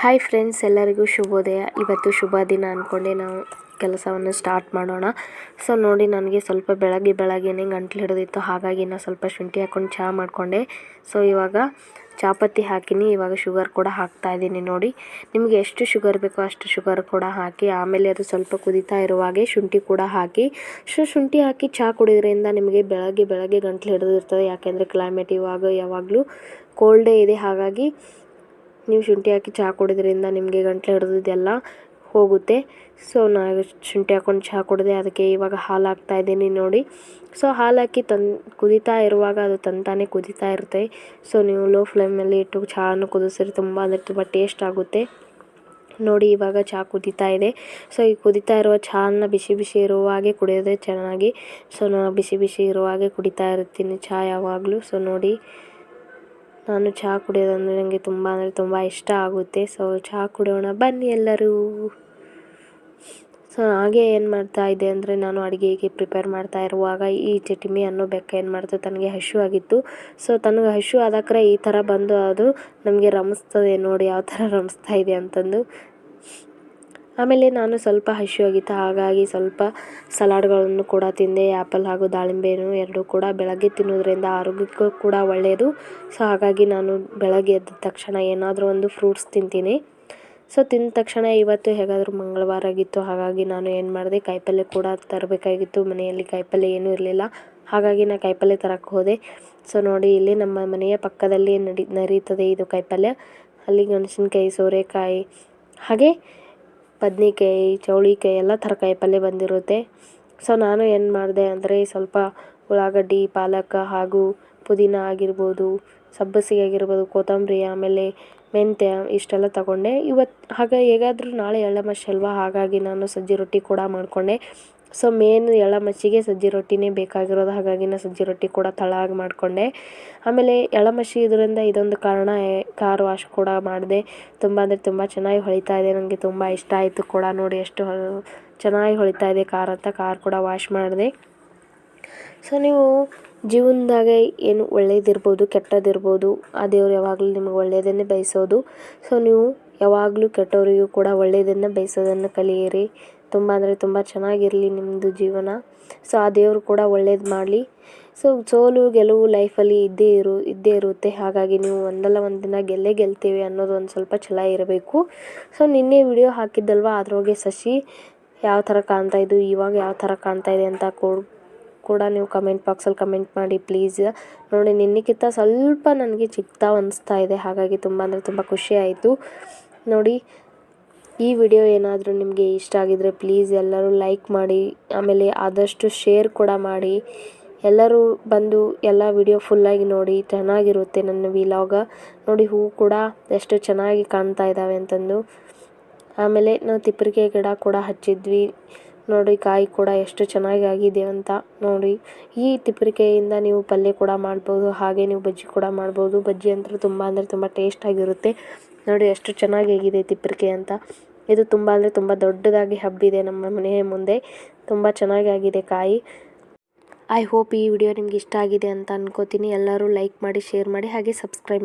Hi friends ಎಲ್ಲರಿಗೂ ಶುಭೋದಯ. ಇವತ್ತು ಶುಭ ದಿನ ಅಂದ್ಕೊಂಡೆ ನಾವು ಕೆಲಸವನ್ನು ಸ್ಟಾರ್ಟ್ ಮಾಡೋಣ. ಸೊ ನೋಡಿ, ನನಗೆ ಸ್ವಲ್ಪ ಬೆಳಗ್ಗೆ ಬೆಳಗ್ಗೆನೇ ಗಂಟ್ಲು ಹಿಡಿದಿತ್ತು. ಹಾಗಾಗಿ ನಾನು ಸ್ವಲ್ಪ ಶುಂಠಿ ಹಾಕ್ಕೊಂಡು ಚಹಾ ಮಾಡಿಕೊಂಡೆ. ಸೊ ಇವಾಗ ಚಾಪತ್ತಿ ಹಾಕಿನಿ. ಇವಾಗ ಶುಗರ್ ಕೂಡ ಹಾಕ್ತಾ ಇದ್ದೀನಿ ನೋಡಿ. ನಿಮಗೆ ಎಷ್ಟು ಶುಗರ್ ಬೇಕೋ ಅಷ್ಟು ಶುಗರ್ ಕೂಡ ಹಾಕಿ, ಆಮೇಲೆ ಅದು ಸ್ವಲ್ಪ ಕುದೀತಾ ಇರುವಾಗೆ ಶುಂಠಿ ಕೂಡ ಹಾಕಿ. ಸೊ ಶುಂಠಿ ಹಾಕಿ ಚಹಾ ಕುಡಿಯೋದ್ರಿಂದ ನಿಮಗೆ ಬೆಳಗ್ಗೆ ಬೆಳಗ್ಗೆ ಗಂಟ್ಲು ಹಿಡಿದಿರ್ತದೆ. ಯಾಕೆಂದರೆ ಕ್ಲೈಮೇಟ್ ಇವಾಗ ಯಾವಾಗಲೂ ಕೋಲ್ಡೇ ಇದೆ. ಹಾಗಾಗಿ ನೀವು ಶುಂಠಿ ಹಾಕಿ ಚಹಾ ಕುಡಿದ್ರಿಂದ ನಿಮಗೆ ಗಂಟ್ಲು ಹಿಡಿದಿದ್ದೆಲ್ಲ ಹೋಗುತ್ತೆ. ಸೊ ನಾನು ಶುಂಠಿ ಹಾಕ್ಕೊಂಡು ಚಹಾ ಕುಡಿದೆ ಅದಕ್ಕೆ ಇವಾಗ ಹಾಲು ಹಾಕ್ತಾ ಇದ್ದೀನಿ ನೋಡಿ. ಸೊ ಹಾಲು ಹಾಕಿ ತನ್, ಕುದೀತಾ ಇರುವಾಗ ಅದು ತಂತಾನೆ ಕುದೀತಾ ಇರುತ್ತೆ. ಸೊ ನೀವು ಲೋ ಫ್ಲೇಮಲ್ಲಿ ಇಟ್ಟು ಚಹಾನು ಕುದಿಸಿದ್ರೆ ತುಂಬ ಅಂದರೆ ತುಂಬ ಟೇಸ್ಟ್ ಆಗುತ್ತೆ. ನೋಡಿ, ಇವಾಗ ಚಹಾ ಕುದೀತಾ ಇದೆ. ಸೊ ಈ ಕುದೀತಾ ಇರುವ ಚಹಾನ ಬಿಸಿ ಬಿಸಿ ಇರುವಾಗೆ ಕುಡಿಯೋದೇ ಚೆನ್ನಾಗಿ. ಸೊ ನಾನು ಬಿಸಿ ಬಿಸಿ ಇರುವಾಗೆ ಕುಡಿತಾ ಇರ್ತೀನಿ ಚಹಾ ಯಾವಾಗಲೂ. ಸೊ ನೋಡಿ. ನಾನು ಚಹಾ ಕುಡಿಯೋದಂದರೆ ನನಗೆ ತುಂಬ ಅಂದರೆ ತುಂಬ ಇಷ್ಟ ಆಗುತ್ತೆ. ಸೊ ಚಹಾ ಕುಡಿಯೋಣ ಬನ್ನಿ ಎಲ್ಲರೂ. ಸೊ ಹಾಗೆ ಏನು ಮಾಡ್ತಾ ಇದ್ದೆ ಅಂದರೆ ನಾನು ಅಡುಗೆಗೆ ಪ್ರಿಪೇರ್ ಮಾಡ್ತಾ ಇರುವಾಗ ಈ ಚಟಿಮಿ ಅನ್ನೋ ಬೆಕ್ಕ ಏನು ತನಗೆ ಹಶು ಆಗಿತ್ತು. ಸೊ ತನಗೆ ಹಶು ಆದಕ್ರೆ ಈ ಥರ ಬಂದು ಅದು ನಮಗೆ ರಮಿಸ್ತದೆ ನೋಡಿ, ಯಾವ ಥರ ರಮಿಸ್ತಾ ಇದೆ ಅಂತಂದು. ಆಮೇಲೆ ನಾನು ಸ್ವಲ್ಪ ಹಸಿವಾಗಿತ್ತು ಹಾಗಾಗಿ ಸ್ವಲ್ಪ ಸಲಾಡ್ಗಳನ್ನು ಕೂಡ ತಿಂದೆ. ಆ್ಯಪಲ್ ಹಾಗೂ ದಾಳಿಂಬೆನೂ ಎರಡೂ ಕೂಡ ಬೆಳಗ್ಗೆ ತಿನ್ನೋದ್ರಿಂದ ಆರೋಗ್ಯಕ್ಕೂ ಕೂಡ ಒಳ್ಳೆಯದು ಸೊ, ಹಾಗಾಗಿ ನಾನು ಬೆಳಗ್ಗೆ ಎದ್ದ ತಕ್ಷಣ ಏನಾದರೂ ಒಂದು ಫ್ರೂಟ್ಸ್ ತಿಂತೀನಿ. ಸೊ, ತಿಂದ ತಕ್ಷಣ ಇವತ್ತು ಹೇಗಾದರೂ ಮಂಗಳವಾರ ಆಗಿತ್ತು. ಹಾಗಾಗಿ ನಾನು ಏನು ಮಾಡಿದೆ ಕಾಯಿಪಲ್ಯ ಕೂಡ ತರಬೇಕಾಗಿತ್ತು. ಮನೆಯಲ್ಲಿ ಕಾಯಿಪಲ್ಯ ಏನೂ ಇರಲಿಲ್ಲ. ಹಾಗಾಗಿ ನಾನು ಕಾಯಿಪಲ್ಯ ತರಕ್ಕೆ ಹೋದೆ. ಸೊ, ನೋಡಿ, ಇಲ್ಲಿ ನಮ್ಮ ಮನೆಯ ಪಕ್ಕದಲ್ಲಿ ನಡಿ ನರಿಯುತ್ತದೆ ಇದು ಕಾಯಿಪಲ್ಯ ಅಲ್ಲಿ ಮೆಣಸಿನ್ಕಾಯಿ, ಸೋರೆಕಾಯಿ, ಹಾಗೆ ಬದ್ನೆಕಾಯಿ, ಚೌಳಿಕಾಯಿ ಎಲ್ಲ ಥರ ಕಾಯಿಪಲ್ಯ ಬಂದಿರುತ್ತೆ. ಸೊ ನಾನು ಏನು ಮಾಡಿದೆ ಅಂದರೆ ಸ್ವಲ್ಪ ಉಳ್ಳಾಗಡ್ಡಿ, ಪಾಲಕ ಹಾಗೂ ಪುದೀನ ಆಗಿರ್ಬೋದು, ಸಬ್ಬಸಿಗೆ ಆಗಿರ್ಬೋದು, ಕೊತ್ತಂಬರಿ, ಆಮೇಲೆ ಮೆಂತ್ಯ ಇಷ್ಟೆಲ್ಲ ತಗೊಂಡೆ. ಇವತ್ತು ಹಾಗೆ ಹೇಗಾದರೂ ನಾಳೆ ಎಳ್ಳಮಾವಾಸ್ಯೆ ಅಲ್ವಾ ಹಾಗಾಗಿ ನಾನು ಸಜ್ಜೆ ರೊಟ್ಟಿ ಕೂಡ ಮಾಡಿಕೊಂಡೆ. ಸೊ ಮೇನ್ ಎಳಮಚ್ಚಿಗೆ ಸಜ್ಜಿ ರೊಟ್ಟಿನೇ ಬೇಕಾಗಿರೋದು. ಹಾಗಾಗಿ ನಾನು ಸಜ್ಜಿ ರೊಟ್ಟಿ ಕೂಡ ತಳಾಗಿ ಮಾಡಿಕೊಂಡೆ. ಆಮೇಲೆ ಎಳ್ಳಮಚ್ಚಿ ಇದರಿಂದ ಇದೊಂದು ಕಾರಣ ಕಾರ್ ವಾಶ್ ಕೂಡ ಮಾಡಿದೆ. ತುಂಬ ಅಂದರೆ ತುಂಬ ಚೆನ್ನಾಗಿ ಹೊಳಿತಾ ಇದೆ. ನನಗೆ ತುಂಬ ಇಷ್ಟ ಆಯಿತು ಕೂಡ ನೋಡಿ ಎಷ್ಟು ಚೆನ್ನಾಗಿ ಹೊಳಿತಾ ಇದೆ ಕಾರ್ ಅಂತ. ಕಾರ್ ಕೂಡ ವಾಶ್ ಮಾಡಿದೆ. ಸೊ ನೀವು ಜೀವನದಾಗ ಏನು ಒಳ್ಳೇದಿರ್ಬೋದು, ಕೆಟ್ಟದಿರ್ಬೋದು, ಆ ದೇವ್ರು ಯಾವಾಗಲೂ ನಿಮಗೆ ಒಳ್ಳೆಯದನ್ನೇ ಬಯಸೋದು. ಸೊ ನೀವು ಯಾವಾಗಲೂ ಕೆಟ್ಟವರಿಗೂ ಕೂಡ ಒಳ್ಳೆಯದನ್ನು ಬಯಸೋದನ್ನು ಕಲಿಯಿರಿ. ತುಂಬ ಅಂದರೆ ತುಂಬ ಚೆನ್ನಾಗಿರಲಿ ನಿಮ್ಮದು ಜೀವನ. ಸೊ ಆ ದೇವರು ಕೂಡ ಒಳ್ಳೇದು ಮಾಡಲಿ. ಸೊ ಸೋಲು, ಗೆಲುವು ಲೈಫಲ್ಲಿ ಇದ್ದೇ ಇರು, ಇದ್ದೇ ಇರುತ್ತೆ. ಹಾಗಾಗಿ ನೀವು ಒಂದಲ್ಲ ಒಂದು ದಿನ ಗೆಲ್ಲೇ ಗೆಲ್ತೀವಿ ಅನ್ನೋದು ಒಂದು ಸ್ವಲ್ಪ ಛಲ ಇರಬೇಕು. ಸೊ ನಿನ್ನೆ ವಿಡಿಯೋ ಹಾಕಿದ್ದಲ್ವ? ಅದ್ರೊಳಗೆ ಸಸಿ ಯಾವ ಥರ ಕಾಣ್ತಾ ಇದ್ದು ಇವಾಗ ಯಾವ ಥರ ಕಾಣ್ತಾ ಇದೆ ಅಂತ ಕೂಡ ನೀವು ಕಮೆಂಟ್ ಬಾಕ್ಸಲ್ಲಿ ಕಮೆಂಟ್ ಮಾಡಿ ಪ್ಲೀಸ್ ನೋಡಿ, ನಿನ್ನಕ್ಕಿಂತ ಸ್ವಲ್ಪ ನನಗೆ ಚಿಕ್ಕದಾಗಿ ಅನಿಸ್ತಾ ಇದೆ. ಹಾಗಾಗಿ ತುಂಬ ಅಂದರೆ ತುಂಬ ಖುಷಿ ಆಯಿತು. ನೋಡಿ ಈ ವಿಡಿಯೋ ಏನಾದರೂ ನಿಮಗೆ ಇಷ್ಟ ಆಗಿದ್ದರೆ ಪ್ಲೀಸ್ ಎಲ್ಲರೂ ಲೈಕ್ ಮಾಡಿ, ಆಮೇಲೆ ಆದಷ್ಟು ಶೇರ್ ಕೂಡ ಮಾಡಿ. ಎಲ್ಲರೂ ಬಂದು ಎಲ್ಲ ವಿಡಿಯೋ ಫುಲ್ಲಾಗಿ ನೋಡಿ, ಚೆನ್ನಾಗಿರುತ್ತೆ ನನ್ನ ವಿಲಾಗ ನೋಡಿ ಹೂವು ಕೂಡ ಎಷ್ಟು ಚೆನ್ನಾಗಿ ಕಾಣ್ತಾ ಇದ್ದಾವೆ ಅಂತಂದು. ಆಮೇಲೆ ನಾವು ತಿಪ್ಪರಿಕೆ ಗಿಡ ಕೂಡ ಹಚ್ಚಿದ್ವಿ. ನೋಡಿ, ಕಾಯಿ ಕೂಡ ಎಷ್ಟು ಚೆನ್ನಾಗಿ ಆಗಿದೆ ಅಂತ ನೋಡಿ. ಈ ತಿಪ್ಪರಿಕೆಯಿಂದ ನೀವು ಪಲ್ಯ ಕೂಡ ಮಾಡ್ಬೋದು, ಹಾಗೆ ನೀವು ಬಜ್ಜಿ ಕೂಡ ಮಾಡ್ಬೋದು. ಬಜ್ಜಿ ಅಂತೂ ತುಂಬ ಅಂದರೆ ತುಂಬ ಟೇಸ್ಟಾಗಿರುತ್ತೆ ನೋಡಿ, ಎಷ್ಟು ಚೆನ್ನಾಗಿ ಆಗಿದೆ ತಿಪ್ಪರಿಕೆ ಅಂತ. ಇದು ತುಂಬ ಅಂದರೆ ತುಂಬ ದೊಡ್ಡದಾಗಿ ಹಬ್ಬಿದೆ ನಮ್ಮ ಮನೆಯ ಮುಂದೆ. ತುಂಬ ಚೆನ್ನಾಗಿ ಆಗಿದೆ ಕಾಯಿ. ಐ ಹೋಪ್ ಈ ವಿಡಿಯೋ ನಿಮ್ಗೆ ಇಷ್ಟ ಆಗಿದೆ ಅಂತ ಅನ್ಕೋತೀನಿ. ಎಲ್ಲರೂ ಲೈಕ್ ಮಾಡಿ ಶೇರ್ ಮಾಡಿ, ಹಾಗೆ ಸಬ್ಸ್ಕ್ರೈಬ್ ಮಾಡಿ.